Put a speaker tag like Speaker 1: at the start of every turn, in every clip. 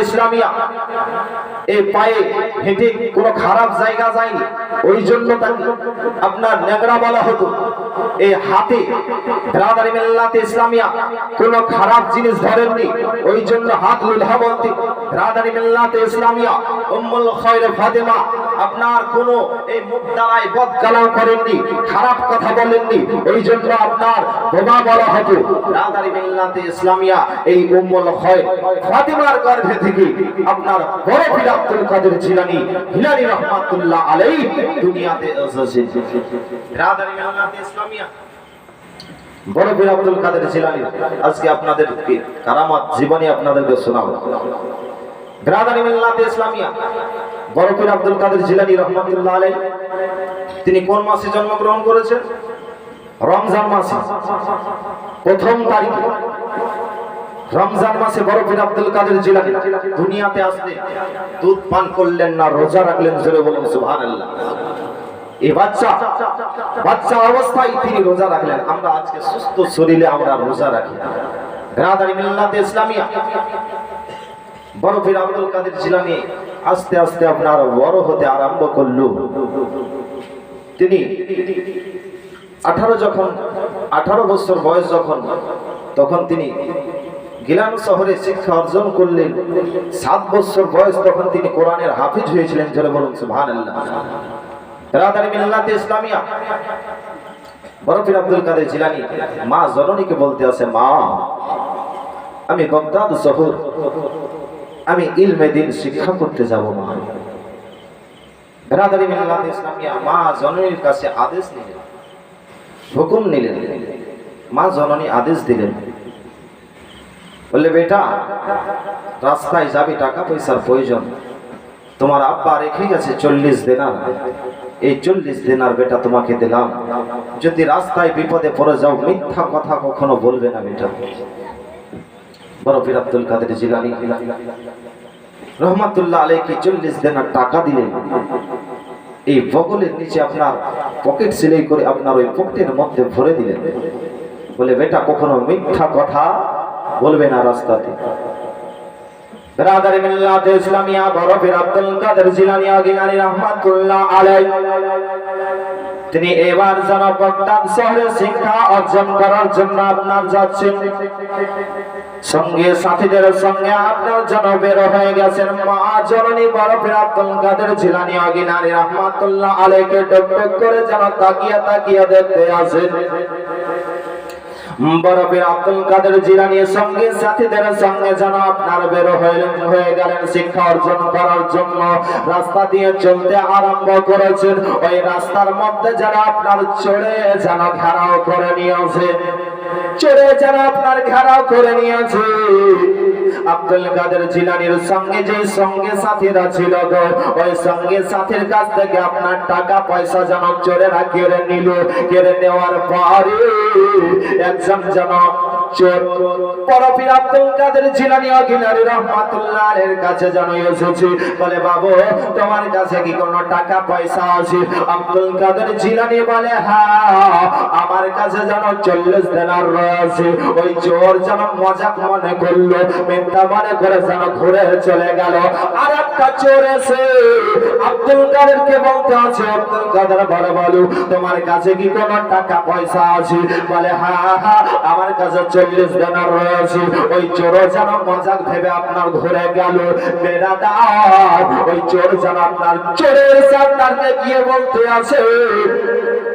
Speaker 1: ইসলামিয়া কোনো খারাপ আপনার বলা হতো। এই হাতে ইসলামিয়া কোনো খারাপ জিনিস ধরেননি। ওই জন্য হাত লুলহা বলতে বেরাদারি মিল্লাত ইসলামিয়া, উম্মুল খয়র ফাতেমা আপনার কোনো এই মুখ দ্বারায় বদ কালাম করেননি, খারাপ কথা বলেননি এই জন্য আপনার বোমা বলা হতো। রাদারি মিল্লাতে ইসলামিয়া এই উম্মুল খয়র ফাতিমার গর্ভে থেকে আপনার বড় পীর আব্দুল কাদের জিলানী হিলানি রহমাতুল্লাহ আলাইহি দুনিয়াতে এসেছেন। রাদারি মিল্লাতে ইসলামিয়া বড় পীর আব্দুল কাদের জিলানী, আজকে আপনাদের কারামাত জীবনী আপনাদেরকে শোনাবো। ব্রাদারি মিল্লাতে ইসলামিয়া বড় পীর আব্দুল কাদের জিলানী রহমাতুল্লাহ আলাই তিনি কোন মাসে জন্মগ্রহণ করেছেন? রমজান মাসে। প্রথম তারিখে। রমজান মাসে বড় পীর আব্দুল কাদের জিলানী। দুনিয়াতে আসতে দুধ পান করলেন না, রোজা রাখলেন, জোরে বলেন, সুবহানাল্লাহ। এই বাচ্চা বাচ্চা অবস্থায় তিনি রোজা রাখলেন। আমরা আজকে সুস্থ শরীরে আমরা রোজা রাখি। ব্রাদারি মিল্লাতে ইসলামিয়া। বড় পীর আব্দুল কাদের জিলানি আস্তে আস্তে আপনার বড় হতে আরম্ভ করল। তিনি আঠারো যখন, আঠারো বছর বয়স যখন, তখন তিনি গিলান শহরে শিক্ষা অর্জন করলেন। সাত বছর বয়স তখন তিনি কোরআনের হাফিজ হয়েছিলেন যারা বলুন সুবহান রাদারি ইসলামিয়া। বড় পীর আব্দুল কাদের জিলানি, মা জননীকে বলতে আছে মা, আমি বগদাদ শহর আমি ইলমে দিন শিক্ষা করতে যাব, মা। মা জননীর কাছে আদেশ নিলেন। হুকুম নিলেন। মা জননী আদেশ দিলেন। বললে, বেটা, রাস্তায় যাবি টাকা পয়সার প্রয়োজন। তোমার আব্বা রেখে গেছে চল্লিশ দিনার। এই চল্লিশ দিনার বেটা তোমাকে দিলাম। যদি রাস্তায় বিপদে পড়ে যাও, মিথ্যা কথা কখনো বলবে না বেটা। বড় আব্দুল কাদের জিলানি। রহমাতুল্লাহ আলাইকে চল্লিশ দিনের টাকা দিলেন। এই বগলের নিচে আপনার পকেট সিলাই করে আপনার ওই পকেটের মধ্যে ভরে দিলেন। বলে, বেটা, কখনো মিথ্যা কথা বলবে না রাস্তাতে। তিনি এবার বগদাদ শহরে শিক্ষা অর্জন করার জন্য আপনার যাচ্ছেন। সঙ্গে সাথীদের সঙ্গে আপনার যেন বের হয়ে গেছেন মা জননী বড় পীর আব্দুল কাদের জিলানি অগিনারি রহমাতুল্লাহ আলাইকে টকটক করে যেন তাকিয়ে তাকিয়ে দেখতে আসেন। বড় পীর আব্দুল কাদের জিলানির সঙ্গে সাথীদের সঙ্গে যেন আপনার বের হয়ে হয়ে গেলেন শিক্ষা অর্জন করার জন্য। রাস্তা দিয়ে চলতে আরম্ভ করেছেন। ওই রাস্তার মধ্যে যেন আপনার চড়ে যেন ঘেরাও করে নিয়েছে চড়ে যারা আপনার ঘেরাও করে নিয়েছে, আব্দুল কাদের জিলানির সঙ্গে যে সঙ্গে সাথীরা ছিল গো, ওই সঙ্গে সাথীর কাছ থেকে আপনার টাকা পয়সা যেন চোরেরা কেড়ে নিল, কেড়ে নেওয়ার পরে একজন যেন আব্দুল কাদের জিলানি অগিলারি রহমাতুল্লাহ এর কাছে তোমার কাছে কি কোনো টাকা পয়সা আছে? বলে হ্যাঁ আমার মজাক মনে করল, মিথ্যা মনে করে যেন ঘুরে চলে গেল। আর একটা চোর এসে আব্দুল কাদেরকে বলতে আছে, আব্দুল কাদের বলে, বলো, তোমার কাছে কি কোনো টাকা পয়সা আছে? বলে হ্যাঁ হ্যাঁ আমার কাছে চল্লিশ দিনার রয়েছে। ওই চোর যেন মজাক ভেবে আপনার ঘুরে গেল। বেড়াদার ওই চোর যেন আপনার চোরের সামনে গিয়ে বলতে আছে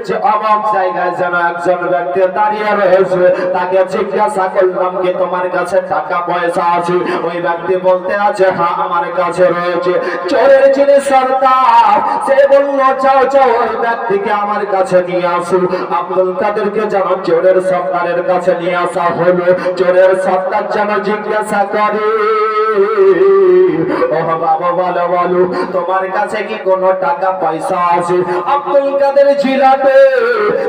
Speaker 1: যে অমক জায়গায় যেন একজন ব্যক্তি দাঁড়িয়ে রয়েছে, তাকে জিজ্ঞাসা করলাম কি তোমার কাছে টাকা পয়সা আছে? ওই ব্যক্তি বলতে আছে হ্যাঁ আমার কাছে রয়েছে। চোরের যিনি সর্দার, সে বলল চাও চাও ওই ব্যক্তিকে আমার কাছে নিয়ে আসুন আব্দুল কাদেরকে যেন চোরের সর্দারের কাছে নিয়ে আসা হলো। চোরের সর্দার যেন জিজ্ঞাসা করে তোমার কাছে কি কোনো টাকা পয়সা আছে? আব্দুল কাদের জিলাতে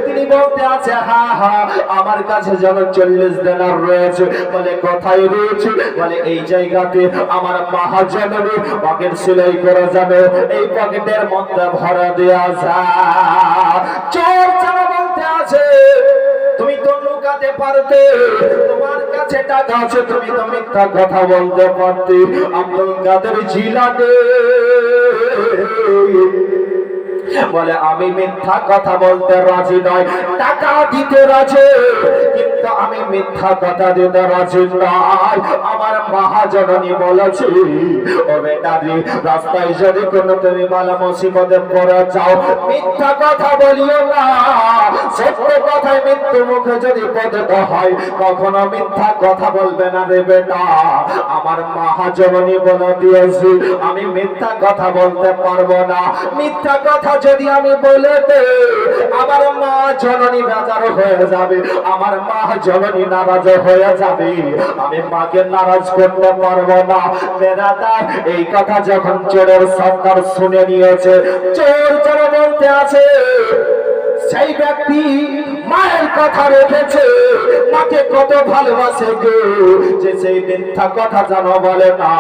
Speaker 1: তিনি বলতে আছে হ্যাঁ হ্যাঁ আমার কাছে যেন চল্লিশ দিনার রয়েছে। বলে, কোথায় রয়েছে? বলে, এই জায়গাতে আমার মহাজনের পকেট সেলাই করে যাবে। এই পকেটের মধ্যে ভরা দেওয়া যায় চোর যেন বলতে আছে ঢোকাতে পারতে তোমার কাছে টাকা গাছে তুমি তো মিথ্যা কথা বলতে পারতে। আব্দুল কাদের জিলানে বলে, আমি মিথ্যা কথা বলতে রাজি নয় টাকা দিতে রাজি, কিন্তু আমি মিথ্যা কথা দিতে রাজি নয় আমার মহাজননী বলেছে, ও বেটারি রাস্তায় যদি কোনো তুমি বালা মুসিবতে পড়ে যাও, মিথ্যা কথা বলিও না। সত্য কথায় মৃত্যু মুখে যদি পতিত হয়, কখনো মিথ্যা কথা বলবে না রে বেটা। আমার মহাজননী বলে দিয়েছি, আমি মিথ্যা কথা বলতে পারব না। মিথ্যা কথা যদি আমি বলে দে আমার মা জননী বেজার হয়ে যাবে, আমার মা জননী নারাজ হয়ে যাবে, আমি মাকে নারাজ করতে পারব না। বেদাতা, এই কথা যখন চোরের সরকার শুনে নিয়েছে, চোর যারা বলতে আছে, সেই ব্যক্তি মায়ের কথা রেখেছে। মাকে কত ভালোবাসে গো। যে সেই মিথ্যা কথা জানো বলে না,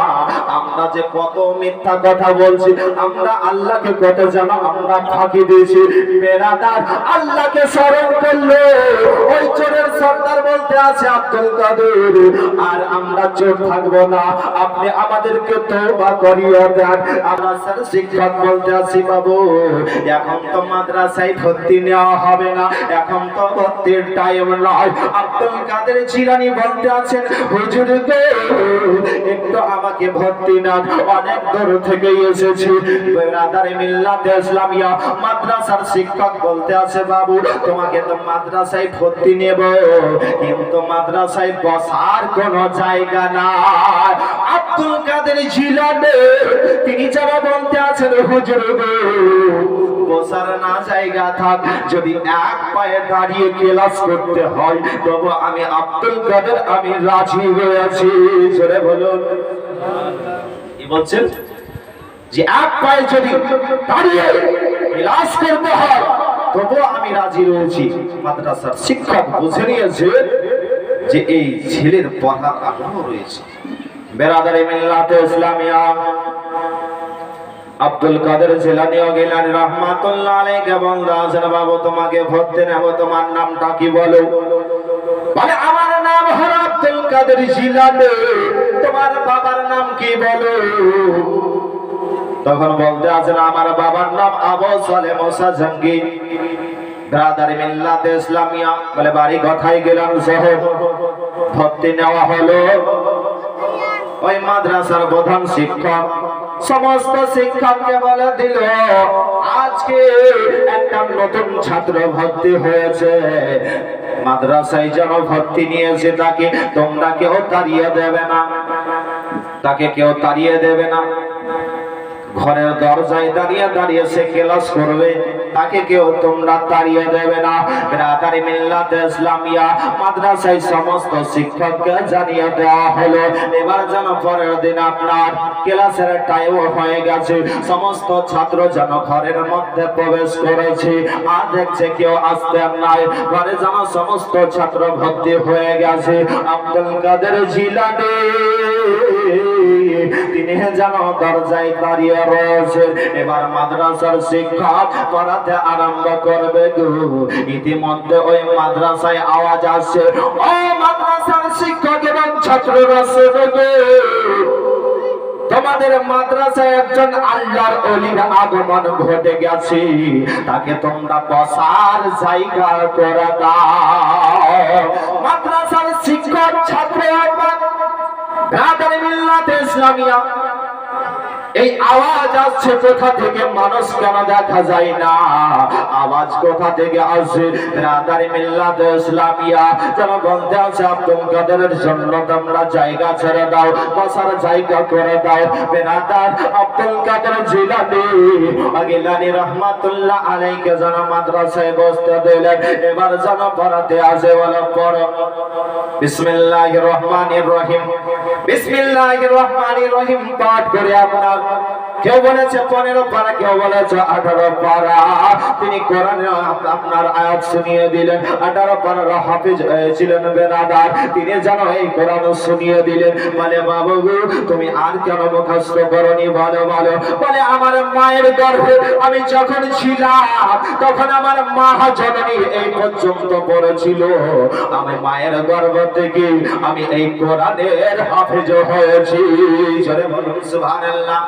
Speaker 1: আমরা যে কত মিথ্যা কথা বলছি, আমরা আল্লাহকে কত জানো আমরা ফাঁকি দিয়েছি। বেড়াদার আল্লাহকে স্মরণ করল। ওই চোরের সর্দার বলতে আছে, আব্দুল কাদের, আর আমরা চোর থাকব না। আপনি আমাদেরকে তওবা করিয়ে দেন। আমরা স্যার শিক্ষক বলতে আছি, বাবু, এখন তো মাদ্রাসায় ভর্তি নেওয়া হবে না। এখন তো ভর্তির টাইম নয়। আব্দুল কাদের জিরানি বলতে আছেন, হুজুর একটু আমাকে ভর্তি না অনেক দূর থেকে এসেছি। বেরাদারে মিল্লাতে ইসলামিয়া, মাদ্রাসার শিক্ষক বলতে আছে, বাবু, তোমাকে তো মাদ্রাসায় ভর্তি নেব। কিন্তু মাদ্রাসায় বসার কোনো জায়গা নাই। আব্দুল কাদের জিলানে, তিনি যারা বলতে আছেন, হুজুর বসার না জায়গা থাক। যদি এক পায়ে ক্লাস করতে হয়। তবু আমি আব্দুল কাদের, আমি রাজি হয়েছি জোরে বলুন। কি বলছেন? যে এক পায়ে যদি দাঁড়িয়ে ক্লাস করতে হয়, তবু আমি রাজি রয়েছি। মাদ্রাসার শিক্ষক বুঝে নিয়েছে যে এই ছেলের পড়ার আগ্রহ রয়েছে। বেরাদারি ইসলামিয়া আব্দুল কাদের জিলানিও গেলেন রহমাতুল্লাহ আলাইহি বলদাসের বাবু তোমাকে ভর্তি নেব, তোমার নামটা কি বলো? বলে, আমার নাম হলো আব্দুল কাদের জিলানি। তোমার বাবার নাম কি বলো? তখন বলতে আছেন আমার বাবার নাম আবু সালে মোসা জাঙ্গির ব্রাদারি মিল্লাতে ইসলামিয়া। বলে, বাড়ি কথাই গেলাম শহর ভর্তি নেওয়া হলো। ওই মাদ্রাসার প্রধান শিক্ষক। সমস্ত শিক্ষককে বলে দিল, আজকে একটা নতুন ছাত্র ভর্তি হয়েছে। মাদ্রাসায় যেন ভর্তি নিয়েছে তাকে, তোমরা কেউ তাড়িয়ে দেবে না। তাকে কেউ তাড়িয়ে দেবে না। ঘরের দরজায় দাঁড়িয়ে দাঁড়িয়ে সে ক্লাস করবে। তাকে কেউ তোমরা তাড়িয়ে দেবে না। ব্রাদারি মিল্লাতে ইসলামিয়া, মাদ্রাসায় সমস্ত শিক্ষককে জানিয়ে দেওয়া হলো। এবার যেন পরের দিন আপনার ক্লাসের টাইম হয়ে গেছে। সমস্ত ছাত্র যেন ঘরের মধ্যে প্রবেশ করেছে। আর দেখছে কেউ আসতে নাই। ঘরে যেন সমস্ত ছাত্র ভর্তি হয়ে গেছে। আব্দুল কাদের জিলানি। যেন দরজায় দাঁড়িয়ে রয়েছে। এবার মাদ্রাসার শিক্ষক পড়াতে আরম্ভ করবে গো। ইতিমধ্যে ওই মাদ্রাসায় আওয়াজ আসছে, ও মাদ্রাসার শিক্ষক এবং তোমাদের মাদ্রাসায় একজন আল্লাহর অলির আগমন ঘটে গেছে। তাকে তোমরা বসার জায়গা করে দাও। মাদ্রাসার শিক্ষক ছাত্র ব্রাদার মিল্লাতে ইসলামিয়া এই আওয়াজ আসছে কোথা থেকে? মানুষ কেন দেখা যায় না? আওয়াজ কোথা থেকে আসছে? রাদারি মিল্লাত ইসলামিয়া। যেন বলতে আছে আব্দুল কাদেরের জন্য তোমরা জায়গা ছেড়ে দাও, বসার জায়গা করে দাও। বেরাদার আব্দুল কাদের জিলানি, আগিলানি রহমাতুল্লাহ আলাইকে যেন মাদ্রাসায় বসতে দিলেন। এবার যেন পড়াতে আসে বলে পড়। বিসমিল্লাহির রহমানির রহিম। বিসমিল্লাহির রহমানির রহিম পাঠ করে আপনার Thank you. কেউ বলেছে পনেরো পারা, কেউ বলেছে আঠারো পারা। তিনি কোরআনে আপনার আয়াত শুনিয়ে দিলেন। আঠারো পারার হাফিজ হয়েছিলেন বেনাদার। তিনি যেন এই কোরআন শুনিয়ে দিলেন। বলে, বাবু তুমি আর কেন মুখস্থ করনি? বলো বলো। বলে, আমার মায়ের গর্ভে আমি যখন ছিলাম, তখন আমার মা জননী এই পর্যন্ত পড়েছিল। আমি মায়ের গর্ভ থেকে আমি এই কোরআনের হাফেজ হয়েছি। জোরে বলুন, সুবহানাল্লাহ।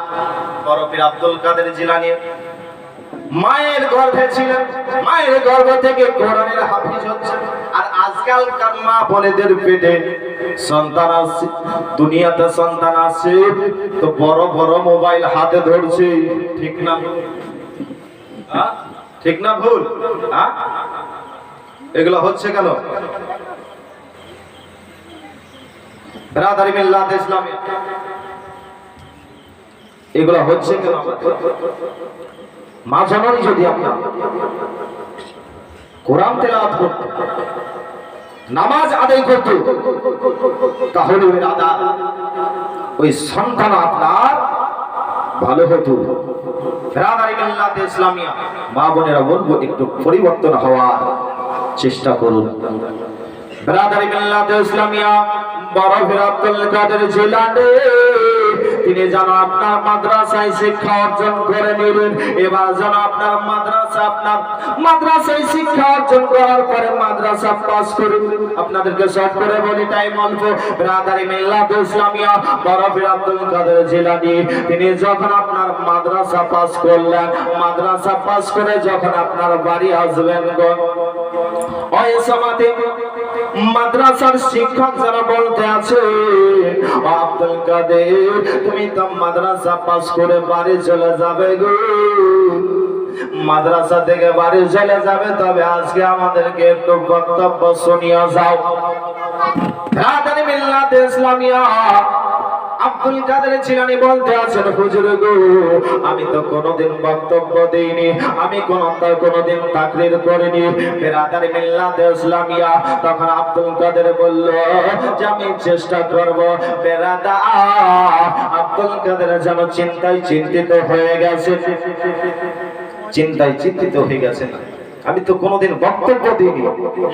Speaker 1: বড় আব্দুল কাদের জিলানী। মায়ের গর্ভে ছিলেন, মায়ের গর্ভ থেকে কোরআনের হাফিজ হচ্ছে আর আজকালকার মা বোনেদের পেটে সন্তান আছে, দুনিয়াতে সন্তান আছে, তো বড় বড় মোবাইল হাতে ধরছে। ঠিক না? ঠিক না ভুল? এগুলো হচ্ছে কেন? রাদারি মিল্লাত ইসলামী। এগুলো হচ্ছে কেন? মা জননী যদি আপনার কোরআন তেলাওয়াত করত, নামাজ আদায় করত, তাহলে ওই দাদা, ওই সন্তান আপনার ভালো হতো। ইসলামিয়া, মা বোনেরা বলব, একটু পরিবর্তন হওয়ার চেষ্টা করুন। ইসলামিয়া বড় ফির আব্দুল কাদের জিলানী। তিনি যেন আপনার মাদ্রাসায় শিক্ষা অর্জন করে নেবেন। এবার যেন আপনার মাদ্রাসা আপনার মাদ্রাসায় শিক্ষা অর্জন করার পরে মাদ্রাসা পাস করে। আপনাদেরকে শর্ট করে বলি, টাইম অল্প। ব্রাদারি মিল্লাত ইসলামিয়া, বড় ফির আব্দুল কাদের জিলানী, তিনি যখন আপনার মাদ্রাসা পাস করলেন, মাদ্রাসা পাস করে যখন আপনার বাড়ি আসবেন মাদ্রাসার শিক্ষক যারা বলতে আছে, আব্দুল কাদের, তুমি তো মাদ্রাসা পাস করে বাড়ি চলে যাবে গো। মাদ্রাসা থেকে বাড়ি চলে যাবে, তবে আজকে আমাদেরকে একটু বক্তব্য শুনিয়ে যাও। রাধানি ইসলামিয়া আব্দুল কাদের জিলানী বলতে আছেন, হুজুর গো, আমি তো কোনোদিন বক্তব্য দেইনি, আমি কোন কোনোদিন তাকরির করিনি। বেরাদার মিল্লাত ইসলামিয়া তখন আব্দুল কাদের বলল, যে আমি চেষ্টা করব। বেরাদা, আব্দুল কাদের যেন চিন্তায় চিন্তিত হয়ে গেছে। চিন্তায় চিন্তিত হয়ে গেছে আমি তো কোনোদিন বক্তব্য দিইনি।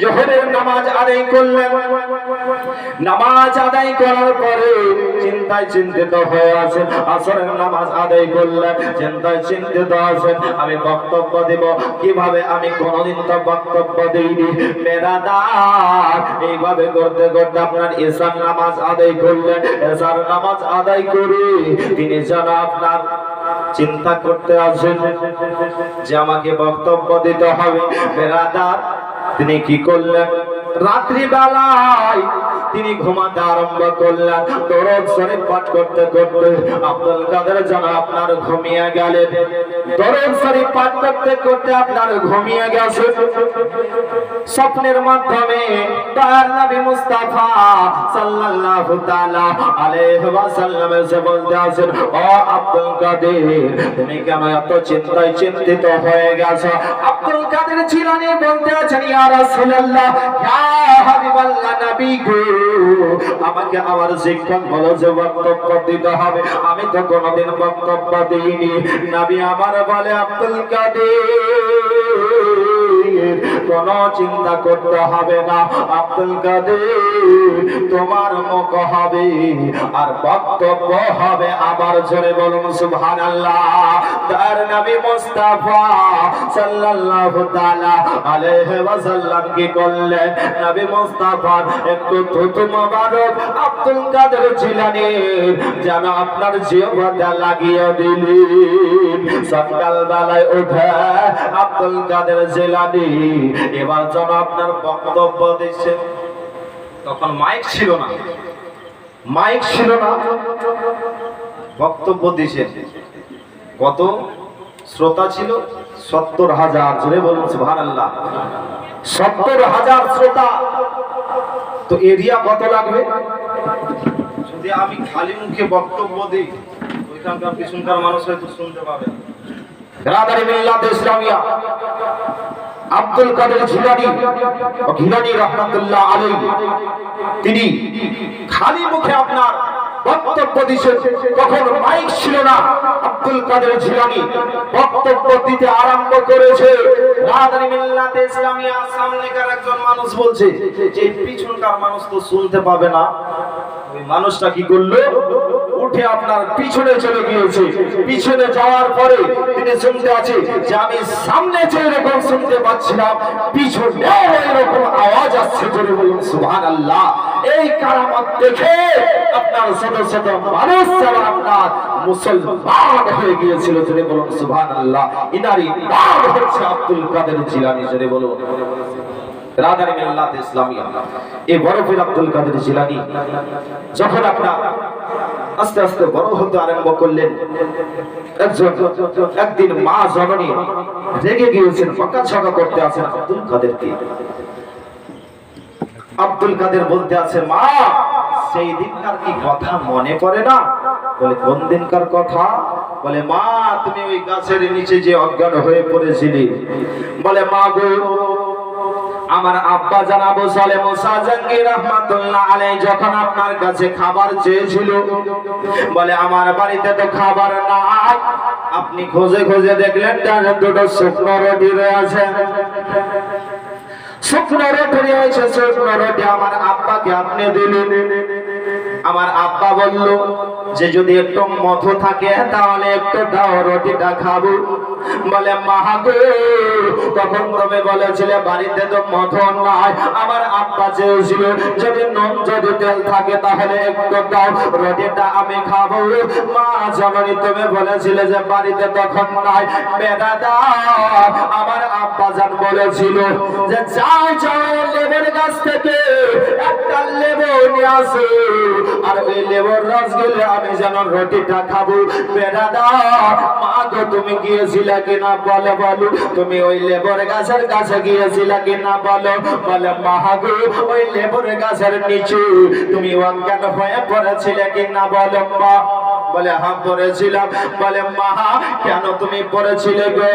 Speaker 1: জোহরের নামাজ আদায় করলেন, নামাজ আদায় করার পরে চিন্তায় চিন্তিত হয়ে আছেন, আসরের নামাজ আদায় করলেন, চিন্তায় চিন্তিত আছেন, আমি বক্তব্য দেব। কীভাবে আমি কোনোদিন তো বক্তব্য দিইনি? মেরাদার, এইভাবে করতে করতে আপনার এসার নামাজ আদায় করলেন। এসার নামাজ আদায় করে তিনি যেন আপনার চিন্তা করতে আসেন যে আমাকে বক্তব্য দিতে হবে। বেড়াদার তিনি কি করলেন? রাত্রি বেলায় তিনি ঘুমাতে আরম্ভ করলেন। দরদ শরীফ পাঠ করতে করতে আব্দুল কাদের যেন আপনার ঘুমিয়ে গেলেন দরদ শরীফ পাঠ করতে করতে আপনার ঘুমিয়ে গেছে। স্বপ্নের মাধ্যমে তার নবী মুস্তাফা সাল্লাল্লাহু তাআলা আলাইহি ওয়াসাল্লাম এসে বলতে আছেন, ও আব্দুল কাদের, তুমি কেন এত চিন্তায় চিন্তিত হয়ে গেছো? আব্দুল কাদের জিলানী বলতে আছেন, ইয়া রাসূলুল্লাহ, ইয়া হাবিবাল্লাহ নবী গো আমাকে আমার শিক্ষক ভালো যে বক্তব্য দিতে হবে। আমি তো কোনোদিন বক্তব্য দিইনি। নাবি আমার বলে, আব্দুল কাদের। কোন চিন্তা করতে হবে না। আব্দুল কাদের, তোমার মুখ হবে, আর বক্তব্য হবে আবার জোরে বলুন, সুবহানাল্লাহ। তার নবী মুস্তাফা সাল্লাল্লাহু তাআলা আলাইহি ওয়াসাল্লাম কি করলেন? নবী মুস্তাফা একটু থুতু মোবারক আব্দুল কাদের জিলানী যেন আপনার জিহ্বাটা লাগিয়ে দিলেন। সকাল বেলায় উঠে আব্দুল কাদের জিলানী এবার যেন আপনার বক্তব্য দিচ্ছেন তখন মাইক ছিল না। মাইক ছিল না। বক্তব্য দিয়েছেন কত? শ্রোতা ছিল সত্তর হাজার। জোরে বলুন সুহান আল্লাহ সত্তর হাজার শ্রোতা। তো এরিয়া কত লাগবে? যদি আমি খালি মুখে বক্তব্য দিই, ওইখানকার পিছনকার মানুষ হয়তো শুনতে পাবে। না। রাদারি মিল্লাত ইসলামিয়া। আব্দুল কাদের জিলানী ও গিলানী রহমাতুল্লাহ আলাইহি। তিনি খালি মুখে আপনার বক্তব্য দিচ্ছেন তখন মাইক ছিল না। আব্দুল কাদের জিলানি বক্তব্য দিতে আরম্ভ করেছে। মানুষটা কি করল? উঠে আপনার পিছনে চলে গিয়েছে। পিছনে যাওয়ার পরে তিনি আছে যে, আমি সামনে শুনতে পিছনে আওয়াজ আসছে এই কারামত দেখে আপনার শত শত মানুষ যারা আপনার মুসলমান হয়ে গিয়েছিল জোরে বলুন সুভান আল্লাহ ইনারি নাম হচ্ছে আব্দুল কাদের জিলানি, জোরে বলুন। এই আব্দুল কাদের জিলানি, যখন আপনার আস্তে আস্তে আরম্ভ করলেন একদিন মা জননী রেগে গিয়েছেন ফাঁকা ছকা করতে আছেন আব্দুল কাদেরকে। আব্দুল কাদের বলতে আছে, মা, সেই দিনকার কি কথা মনে পড়ে না? বলে, কোন দিনকার কথা? বলে, মা, তুমি ওই গাছের নিচে যে অজ্ঞান হয়ে পড়েছিলি। বলে, মা গো, আমার আব্বা জানাব সালে মুসা জাঙ্গির রহমাতুল্লাহ আলাই যখন আপনার কাছে খাবার চেয়েছিল, বলে, আমার বাড়িতে তো খাবার নাই। আপনি খোঁজে খোঁজে দেখলেন দুটো শুকনো রুটি রয়েছে। আমার আব্বা বলল, যে যদি একটু মধু থাকে, তাহলে একটু দাও রুটিটা খাব। বলে মাহাগো তখন তুমি বলেছিলে, বাড়িতে তো মধু নাই। আমার আব্বা চেয়েছিল, যদি নুন, যদি তেল থাকে, তাহলে একটু দাও, রুটিটা আমি খাব। মা, জননী তুমি বলেছিলে যে বাড়িতে তখন নাই। বেড়া দাও আমার বলেছিল যে যাও যাও লেবুর গাছ থেকে একটা লেবু নিয়ে আসো। আর ওই লেবুর রস গেলে আমি যেন রুটিটা খাব। বেড়া দাও মা গো, তুমি গিয়েছিলে কিনা বলে, বলো। তুমি ওই লেবুর গাছের কাছে গিয়েছিলে কিনা বলো, বলে। মা গো, ওই লেবুর গাছের নিচে তুমি অজ্ঞান হয়ে পড়েছিলে কিনা বলো, মা। বলে, হা, পড়েছিলাম। বলে, মা, কেন তুমি পড়েছিলে গো?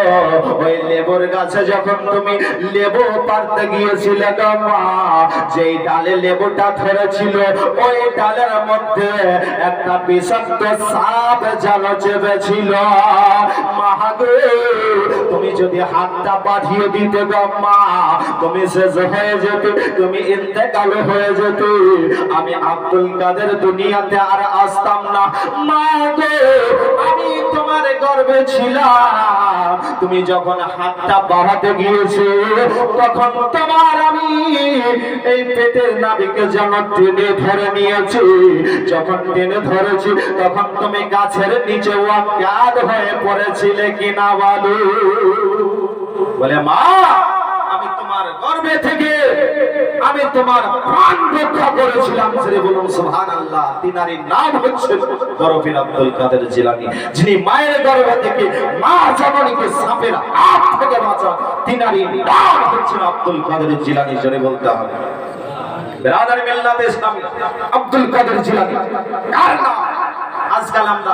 Speaker 1: ওই লেবুর গাছে যখন তুমি লেবু পারতে গিয়েছিলে গো, মা, যেই ডালে লেবুটা ধরেছিল, ওই ডালের মধ্যে একটা বিষাক্ত সাপ জাল চেপেছিল। মা, গো যদি হাতটা পাঠিয়ে দিতে মা, তুমি শেষ হয়ে যেতে, তুমি ইন্তেকাল হয়ে যেতে। আমি আব্দুল কাদের দুনিয়াতে আর আসতাম না। মা গো, আমি তোমার গর্বে ছিলাম। তুমি যখন হাতটা বাড়াতে গিয়েছো, তখন তোমার আমি এই পেটের নাবিকে যেন টেনে ধরে নিয়েছি। যখন টেনে ধরেছি, তখন তুমি গাছের নিচে ওয়াকাদ হয়ে পড়েছিলে কিনা বলো? বলে, মা, আমি তোমার গর্বে থেকে, আমি তোমার প্রাণ রক্ষা করেছিলাম সেরে বলুন সুবহানাল্লাহ। তিনারি নাম হচ্ছে বরফির আব্দুল কাদের জিলানী, যিনি মায়ের গর্ভে থেকে মা জননীকে সাপের হাত থেকে বাঁচা তিনারি নাম হচ্ছে আব্দুল কাদের জিলানি, জোরে বলতে হবে। বেরাদার মিল্লাতে আব্দুল কাদের জিলানী, কার নাম? আজকাল আমরা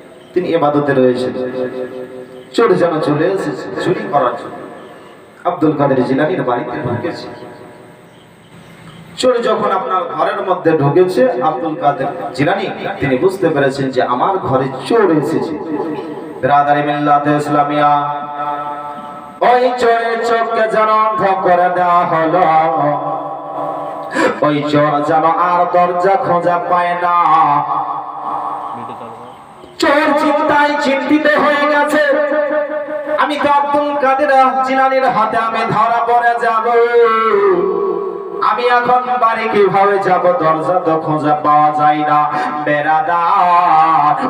Speaker 1: তিনি এবাদতে রয়েছেন। চোর যেন চলে এসেছে, চুরি করার জন্য। আব্দুল কাদের জিলানির বাড়িতে ঢুকেছে। চোর যখন আপনার ঘরের মধ্যে ঢুকেছে, আব্দুল কাদের জিলানি, তিনি বুঝতে পেরেছেন যে আমার ঘরে চোর এসেছে। রাদারি মিল্লাতে ইসলামিয়া, ওই চোরের চোখকে যেন অন্ধ করে দেওয়া হলো। ওই চোর যেন আর দরজা খোঁজা পায় না। আমি এখন বাড়ি কীভাবে যাব? দরজা তো খোঁজা পাওয়া যায় না।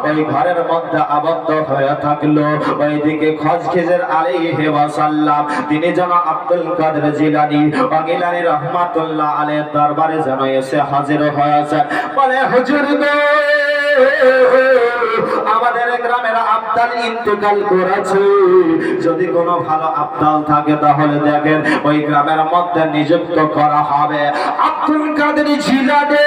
Speaker 1: ওই ঘরের মধ্যে আবদ্ধ হয়ে থাকল। ওইদিকে খোঁজ খেজের আলী হেবাসাল্লাম তিনি যেন আব্দুল কাদের জিলানি অগিলানি রহমাতুল্লাহ আলের দরবারে যেন এসে হাজির হয়েছে। বলে, হুজুর গো আমাদের গ্রামের যদি কোনো ভালো আবদাল থাকে তাহলে দেখেন ওই গ্রামের মধ্যে নিযুক্ত করা হবে। আব্দুল কাদের জিলানে।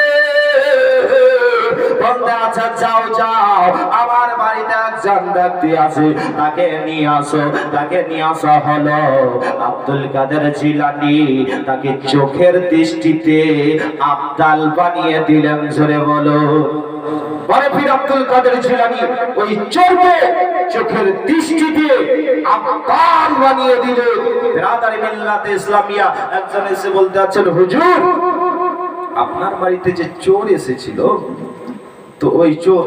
Speaker 1: বলতে আচ্ছা যাও যাও। আমার বাড়িতে একজন ব্যক্তি আছে, তাকে নিয়ে আসো, তাকে নিয়ে আসা হলো। আব্দুল কাদের জিলানি তাকে চোখের দৃষ্টিতে আবদাল বানিয়ে দিলেন, জোরে বলো। পরে ফির আব্দুল কাদের জিলানি ওই চোরকে চোখের দৃষ্টি দিয়ে আবদাল বানিয়ে দিলেন। রাদারি মিল্লাতে ইসলামিয়া একজন এসে বলতে আছেন, হুজুর, আপনার বাড়িতে যে চোর এসেছিল তো ওই চোর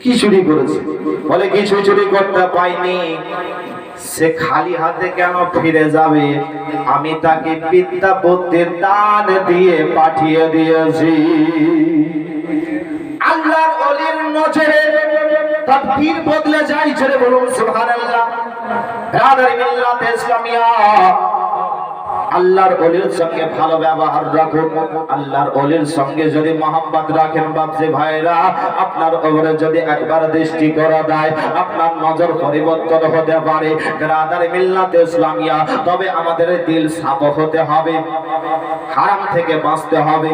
Speaker 1: কি চুরি করেছে? বলে, কিছু চুরি করতে পাইনি। সে খালি হাতে কেন ফিরে যাবে? আমি তাকে বিদ্যা বুদ্ধির দান দিয়ে পাঠিয়ে দিয়েছি। আল্লাহর অলির নজরে তার পীর বদলে যায়। ছেড়ে বলুন, সুবহানাল্লাহ। রাদারি মিল্লাতে ইসলামিয়া। আল্লাহর অলির সঙ্গে ভালো ব্যবহার রাখুন। আল্লাহর অলির সঙ্গে যদি মোহাম্মত রাখেন বাপসে ভাইরা, আপনার ওপরে যদি একবার দৃষ্টি করা দেয় আপনার নজর পরিবর্তন হতে পারে। রাদার মিল্লাতে ইসলামিয়া, তবে আমাদের দিল সাপ হতে হবে, হারাম থেকে বাঁচতে হবে।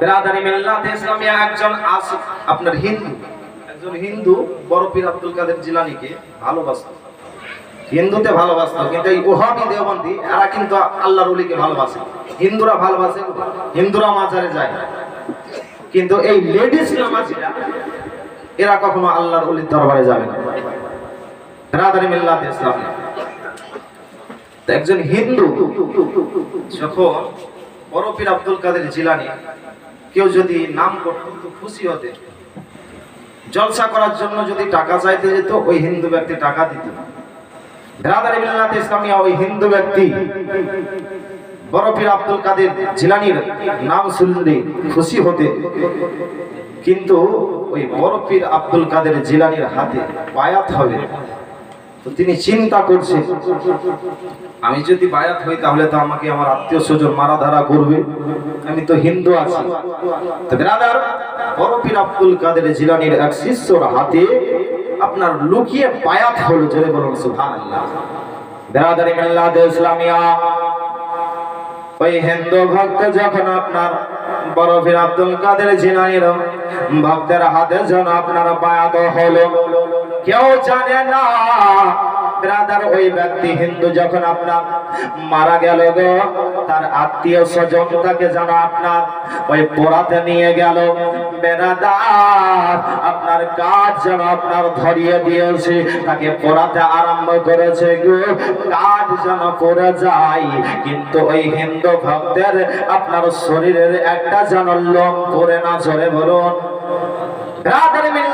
Speaker 1: ব্রাদারি মিল্লাতে ইসলামিয়া একজন আস আপনার হিন্দু, একজন হিন্দু, বড় পীর আব্দুল কাদের জিলানিকে ভালোবাসত। হিন্দুতে ভালোবাসত কিন্তু এই ওহাবি দেওবন্দি, এরা কিন্তু আল্লাহ অলিকে ভালোবাসে। হিন্দুরা ভালোবাসে হিন্দুরা মাঝারে যায় কিন্তু এই লেডিস নামাজিরা, এরা কখনো আল্লাহর অলির দরবারে যাবে না। একজন হিন্দু, যখন বড় পীর আব্দুল কাদের জিলানি, কেউ যদি নাম করত খুশি হতে, জলসা করার জন্য যদি টাকা চাইতে যেত, ওই হিন্দু ব্যক্তি টাকা দিত ব্রাদার মিল্লাত ইসলামিয়া, ওই হিন্দু ব্যক্তি, বড় পীর আব্দুল কাদের জিলানির নাম শুনলে খুশি হতে। কিন্তু ওই বড় পীর আব্দুল কাদের জিলানির হাতে বায়াত হবে। তো তিনি চিন্তা করছেন, আমি যদি বায়াত হই তাহলে তো আমাকে আমার আত্মীয় স্বজন মারা ধারা করবে। আমি তো হিন্দু আছি। তো ব্রাদার বড় পীর আব্দুল কাদের জিলানির এক শিষ্যর হাতে আপনার লুকিয়ে বায়াত হলো জোরে বলুন, সুবহানাল্লাহ। ব্রাদারি মিল্লাত ইসলামিয়া। ওই হিন্দু ভক্ত যখন আপনার বরফের আব্দুল কাদের জিলানির ভক্তের হাতে যখন আপনার বায়াত হলো, কেউ জানে না ব্রাদার ওই ব্যক্তি হিন্দু যখন আপনার মারা গেল গো, তার আত্মীয় স্বজন তাকে যেন আপনার, ওই পোড়াতে নিয়ে গেল। আপনার কাজ যেন আপনার ধরিয়ে দিয়েছে, তাকে পোড়াতে আরম্ভ করেছে গো। কাজ যেন পড়ে যায়, কিন্তু ওই হিন্দু ভক্তের আপনার শরীরের একটা যেন লোম পড়ে না চলে বলুন। মিল